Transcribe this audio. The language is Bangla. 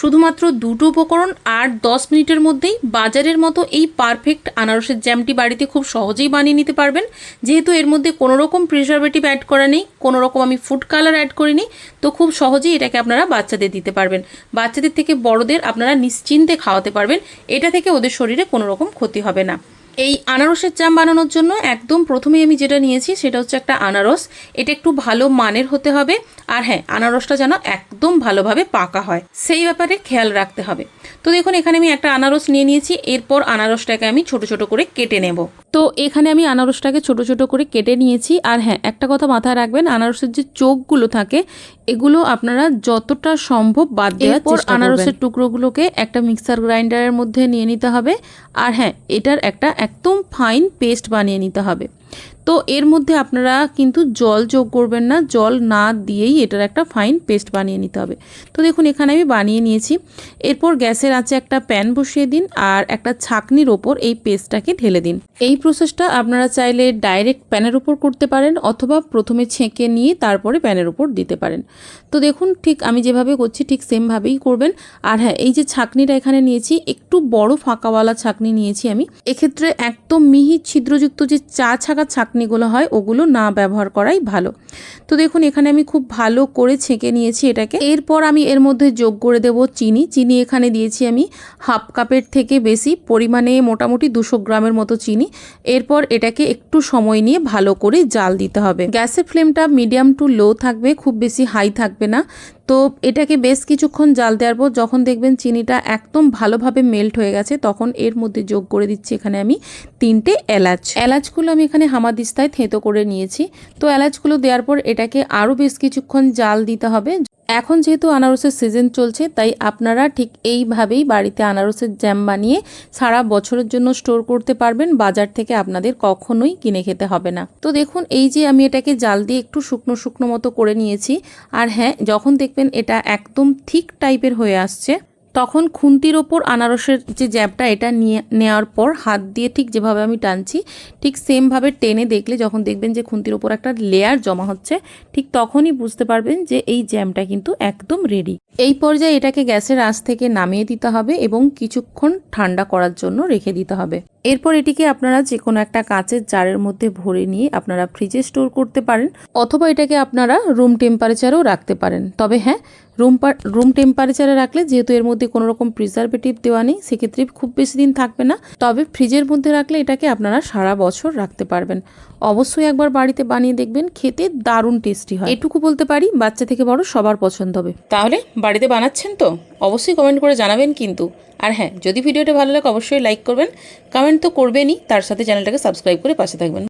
শুধুমাত্র দুটো উপকরণ আর দশ মিনিটের মধ্যেই বাজারের মতো এই পারফেক্ট আনারসের জ্যামটি বাড়িতে খুব সহজেই বানিয়ে নিতে পারবেন। যেহেতু এর মধ্যে কোনো রকম প্রিজারভেটিভ অ্যাড করা নেই কোনো রকম আমি ফুড কালার অ্যাড করিনি, তো খুব সহজেই এটাকে আপনারা বাচ্চাদের দিতে পারবেন। বাচ্চাদের থেকে বড়দের আপনারা নিশ্চিন্তে খাওয়াতে পারবেন, এটা থেকে ওদের শরীরে কোনো রকম ক্ষতি হবে না। এই আনারসের জাম বানানোর জন্য একদম প্রথমেই আমি যেটা নিয়েছি সেটা হচ্ছে একটা আনারস। এটা একটু ভালো মানের হতে হবে। আর হ্যাঁ আনারসটা যেন একদম ভালোভাবে পাকা হয়। সেই ব্যাপারে খেয়াল রাখতে হবে। তো দেখুন এখানে আমি একটা আনারস নিয়ে নিয়েছি। এরপর আনারসটাকে আমি ছোট ছোট করে কেটে নেব। তো এখানে আমি আনারসটাকে ছোট ছোট করে কেটে নিয়েছি। আর হ্যাঁ একটা কথা মাথায় রাখবেন আনারসের যে চোখগুলো থাকে এগুলো আপনারা যতটা সম্ভব বাদ দেওয়ার চেষ্টা আনারসের টুকরোগুলোকে একটা মিক্সার গ্রাইন্ডারের মধ্যে নিয়ে নিতে হবে। আর হ্যাঁ এটার একটা একদম ফাইন পেস্ট বানিয়ে নিতে হবে। তো এর মধ্যে আপনারা কিন্তু জল যোগ করবেন না, জল না দিয়েই এটার একটা ফাইন পেস্ট বানিয়ে নিতে হবে। তো দেখুন, এখানে আমি বানিয়ে নিয়েছি। এরপর গ্যাসের আছে একটা প্যান বসিয়ে দিন আর একটা ছাকনির ওপর এই পেস্টটাকে ঢেলে দিন। এই প্রসেসটা আপনারা চাইলে ডাইরেক্ট প্যানের উপর করতে পারেন অথবা প্রথমে ছেঁকে নিয়ে তারপরে প্যানের উপর দিতে পারেন। তো দেখুন, ঠিক আমি যেভাবে করছি ঠিক সেমভাবেই করবেন। আর হ্যাঁ এই যে ছাকনিটা এখানে নিয়েছি, একটু বড় ফাঁকাওয়ালা ছাকনি নিয়েছি আমি। এক্ষেত্রে একদম মিহি ছিদ্রযুক্ত যে চা ছাকা ছাকনিগুলো হয়, ওগুলো না ব্যবহার করাই ভালো। তো দেখুন, এখানে আমি খুব ভালো করে ছেঁকে নিয়েছি এটাকে। এরপর আমি এর মধ্যে যোগ করে দেব চিনি। চিনি এখানে দিয়েছি আমি হাফ কাপের থেকে বেশি পরিমাণে মোটামুটি দুশো গ্রামের মতো চিনি। এরপর এটাকে একটু সময় নিয়ে ভালো করে জাল দিতে হবে। গ্যাসের ফ্লেমটা মিডিয়াম টু লো থাকবে, খুব বেশি হাই থাকবে না। তো এটাকে বেশ কিছুক্ষণ জাল দেওয়ার পর যখন দেখবেন চিনিটা একদম ভালোভাবে মেল্ট হয়ে গেছে, তখন এর মধ্যে যোগ করে দিচ্ছি এখানে আমি তিনটে এলাচ। এলাচগুলো আমি এখানে হামাদিস্তায় থেঁতো করে নিয়েছি। তো এলাচগুলো দেওয়ার পর এটাকে আরও বেশ কিছুক্ষণ জাল দিতে হবে। এখন যেহেতু আনারসের সিজন চলছে, তাই আপনারা ঠিক এইভাবেই বাড়িতে আনারসের জ্যাম বানিয়ে সারা বছরের জন্য স্টোর করতে পারবেন। বাজার থেকে আপনাদের কখনোই কিনে খেতে হবে না। তো দেখুন, এই যে আমি এটাকে জাল দিয়ে একটু শুকনো শুকনো মতো করে নিয়েছি। আর হ্যাঁ যখন দেখবেন এটা একদম থিক টাইপের হয়ে আসছে। তখন খুন্তির ওপর আনারসের যে জ্যাবটা, এটা নিয়ে, নেওয়ার পর হাত দিয়ে ঠিক যেভাবে আমি টানছি, ঠিক সেমভাবে টেনে দেখলে যখন দেখবেন যে খুন্তির ওপর একটা লেয়ার জমা হচ্ছে, ঠিক তখনই বুঝতে পারবেন যে এই জ্যামটা কিন্তু একদম রেডি এই পর্যায়ে এটাকে গ্যাসের আঁচ থেকে নামিয়ে দিতে হবে এবং কিছুক্ষণ ঠান্ডা করার জন্য রেখে দিতে হবে। এরপর এটিকে আপনারা যে কোনো একটা কাঁচের জারের মধ্যে ভরে নিয়ে আপনারা ফ্রিজে স্টোর করতে পারেন, অথবা এটাকে আপনারা রুম টেম্পারেচারেও রাখতে পারেন। তবে হ্যাঁ রুম রুম টেম্পারেচারে রাখলে যেহেতু এর মধ্যে কোনো রকম প্রিজারভেটিভ দেওয়া নেই, সেক্ষেত্রে খুব বেশি দিন থাকবে না। তবে ফ্রিজের মধ্যে রাখলে এটাকে আপনারা সারা বছর রাখতে পারবেন। অবশ্যই একবার বাড়িতে বানিয়ে দেখবেন, খেতে দারুণ টেস্টি হয়। এটুকু বলতে পারি, বাচ্চা থেকে বড় সবার পছন্দ হবে। তাহলে বাড়িতে বানাচ্ছেন তো? অবশ্যই কমেন্ট করে জানাবেন কিন্তু। আর হ্যাঁ যদি ভিডিওটা ভালো লাগে অবশ্যই লাইক করবেন। কমেন্ট তো করবেনই, তার সাথে চ্যানেলটাকে সাবস্ক্রাইব করে পাশে থাকবেন।